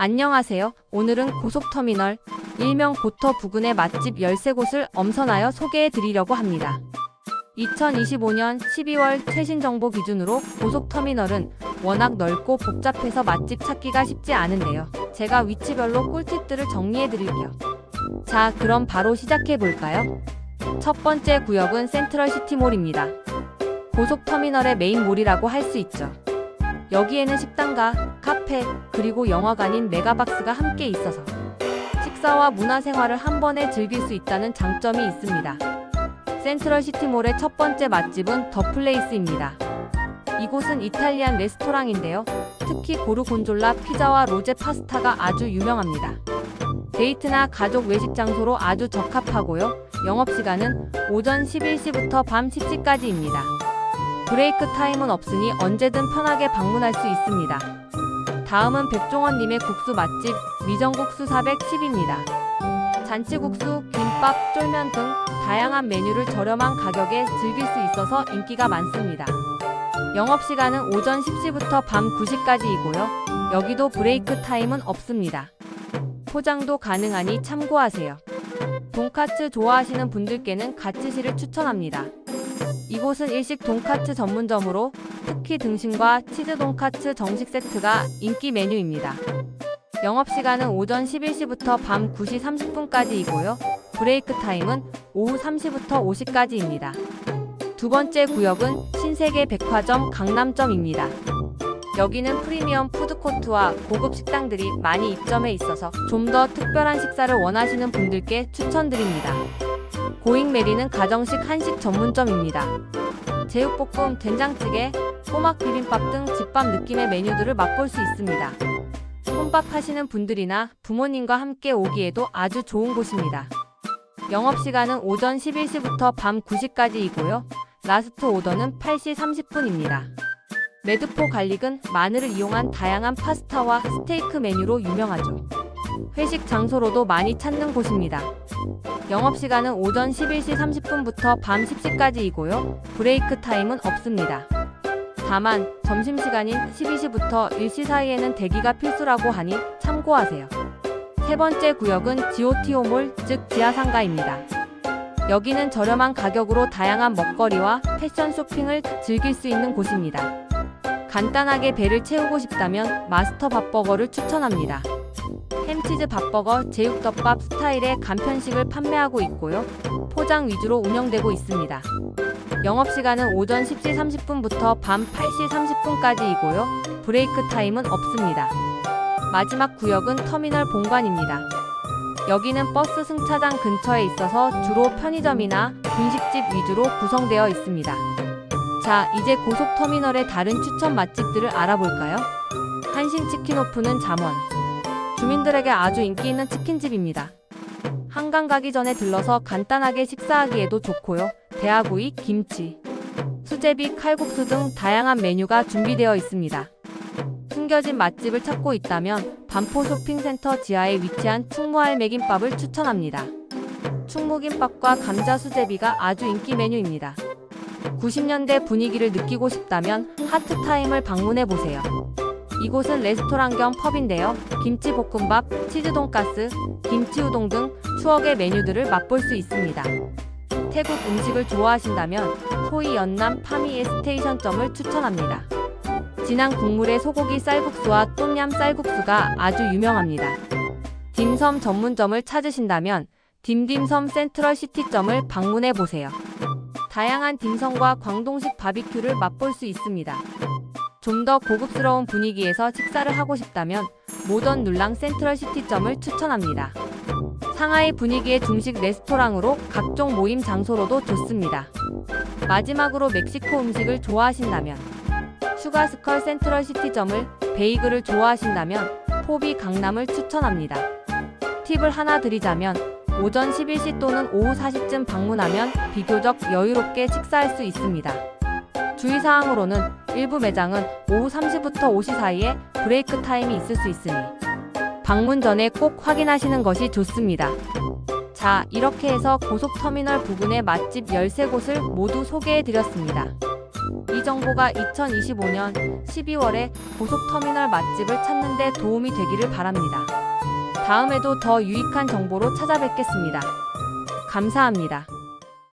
안녕하세요. 오늘은 고속터미널, 일명 고터 부근의 맛집 13곳을 엄선하여 소개해 드리려고 합니다. 2025년 12월 최신 정보 기준으로 고속터미널은 워낙 넓고 복잡해서 맛집 찾기가 쉽지 않은데요. 제가 위치별로 꿀팁들을 정리해 드릴게요. 자, 그럼 바로 시작해 볼까요? 첫 번째 구역은 센트럴 시티몰입니다. 고속터미널의 메인 몰이라고 할 수 있죠. 여기에는 식당과 카페, 그리고 영화관인 메가박스가 함께 있어서 식사와 문화생활을 한 번에 즐길 수 있다는 장점이 있습니다. 센트럴 시티몰의 첫 번째 맛집은 더 플레이스입니다. 이곳은 이탈리안 레스토랑인데요. 특히 고르곤졸라 피자와 로제 파스타가 아주 유명합니다. 데이트나 가족 외식 장소로 아주 적합하고요. 영업시간은 오전 11시부터 밤 10시까지입니다. 브레이크 타임은 없으니 언제든 편하게 방문할 수 있습니다. 다음은 백종원님의 국수 맛집 미정국수 410입니다. 잔치국수, 김밥, 쫄면 등 다양한 메뉴를 저렴한 가격에 즐길 수 있어서 인기가 많습니다. 영업시간은 오전 10시부터 밤 9시까지이고요. 여기도 브레이크 타임은 없습니다. 포장도 가능하니 참고하세요. 돈카츠 좋아하시는 분들께는 가츠시를 추천합니다. 이곳은 일식 돈카츠 전문점으로 특히 등심과 치즈 돈카츠 정식 세트가 인기 메뉴입니다. 영업시간은 오전 11시부터 밤 9시 30분까지이고요. 브레이크 타임은 오후 3시부터 5시까지입니다. 두 번째 구역은 신세계 백화점 강남점입니다. 여기는 프리미엄 푸드코트와 고급 식당들이 많이 입점해 있어서 좀 더 특별한 식사를 원하시는 분들께 추천드립니다. 고잉 메리는 가정식 한식 전문점입니다. 제육볶음, 된장찌개, 꼬막 비빔밥 등 집밥 느낌의 메뉴들을 맛볼 수 있습니다. 혼밥 하시는 분들이나 부모님과 함께 오기에도 아주 좋은 곳입니다. 영업시간은 오전 11시부터 밤 9시까지이고요. 라스트 오더는 8시 30분입니다. 매드포 갈릭은 마늘을 이용한 다양한 파스타와 스테이크 메뉴로 유명하죠. 회식 장소로도 많이 찾는 곳입니다. 영업시간은 오전 11시 30분부터 밤 10시까지이고요. 브레이크 타임은 없습니다. 다만 점심시간인 12시부터 1시 사이에는 대기가 필수라고 하니 참고하세요. 세 번째 구역은 지오티오몰, 즉 지하상가입니다. 여기는 저렴한 가격으로 다양한 먹거리와 패션 쇼핑을 즐길 수 있는 곳입니다. 간단하게 배를 채우고 싶다면 마스터 밥버거를 추천합니다. 햄치즈 밥버거, 제육덮밥 스타일의 간편식을 판매하고 있고요. 포장 위주로 운영되고 있습니다. 영업시간은 오전 10시 30분부터 밤 8시 30분까지이고요. 브레이크 타임은 없습니다. 마지막 구역은 터미널 본관입니다. 여기는 버스 승차장 근처에 있어서 주로 편의점이나 분식집 위주로 구성되어 있습니다. 자, 이제 고속터미널의 다른 추천 맛집들을 알아볼까요? 한신치킨오프는 잠원. 주민들에게 아주 인기 있는 치킨집입니다. 한강 가기 전에 들러서 간단하게 식사하기에도 좋고요. 대하구이, 김치, 수제비, 칼국수 등 다양한 메뉴가 준비되어 있습니다. 숨겨진 맛집을 찾고 있다면 반포 쇼핑센터 지하에 위치한 충무알 매김밥을 추천합니다. 충무김밥과 감자 수제비가 아주 인기 메뉴입니다. 90년대 분위기를 느끼고 싶다면 하트타임을 방문해 보세요. 이곳은 레스토랑 겸 펍인데요. 김치 볶음밥, 치즈 돈가스, 김치 우동 등 추억의 메뉴들을 맛볼 수 있습니다. 태국 음식을 좋아하신다면 소이 연남 파미에 스테이션점을 추천합니다. 진한 국물의 소고기 쌀국수와 똠얌 쌀국수가 아주 유명합니다. 딤섬 전문점을 찾으신다면 딤딤섬 센트럴 시티점을 방문해 보세요. 다양한 딤섬과 광동식 바비큐를 맛볼 수 있습니다. 좀 더 고급스러운 분위기에서 식사를 하고 싶다면 모던 눌랑 센트럴 시티점을 추천합니다. 상하이 분위기의 중식 레스토랑으로 각종 모임 장소로도 좋습니다. 마지막으로 멕시코 음식을 좋아하신다면 슈가스컬 센트럴 시티점을 베이글을 좋아하신다면 포비 강남을 추천합니다. 팁을 하나 드리자면 오전 11시 또는 오후 4시쯤 방문하면 비교적 여유롭게 식사할 수 있습니다. 주의사항으로는 일부 매장은 오후 3시부터 5시 사이에 브레이크 타임이 있을 수 있으니 방문 전에 꼭 확인하시는 것이 좋습니다. 자, 이렇게 해서 고속터미널 부근의 맛집 13곳을 모두 소개해 드렸습니다. 이 정보가 2025년 12월에 고속터미널 맛집을 찾는 데 도움이 되기를 바랍니다. 다음에도 더 유익한 정보로 찾아뵙겠습니다. 감사합니다.